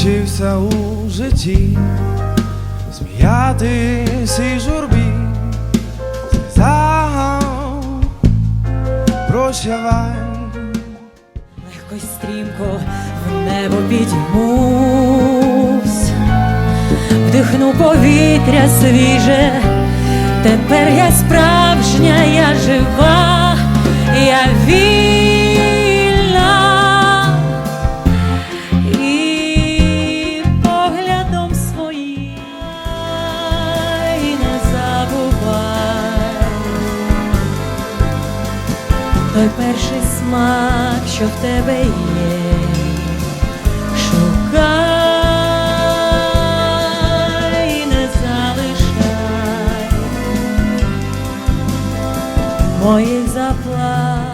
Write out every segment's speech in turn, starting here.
вчиться у житті, сміятись і журбі, сльозам прощавай. Легко й стрімко в небо підіймусь, вдихну повітря свіже, тепер я справжня, я жива, я вільна той перший смак, що в тебе є, шукай, не залишай. Моїх заплаканих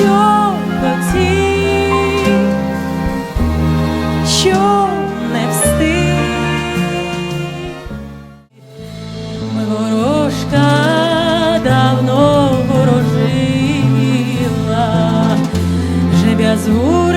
що хотів, що не встиг. Ворожка давно ворожила, жебя з гури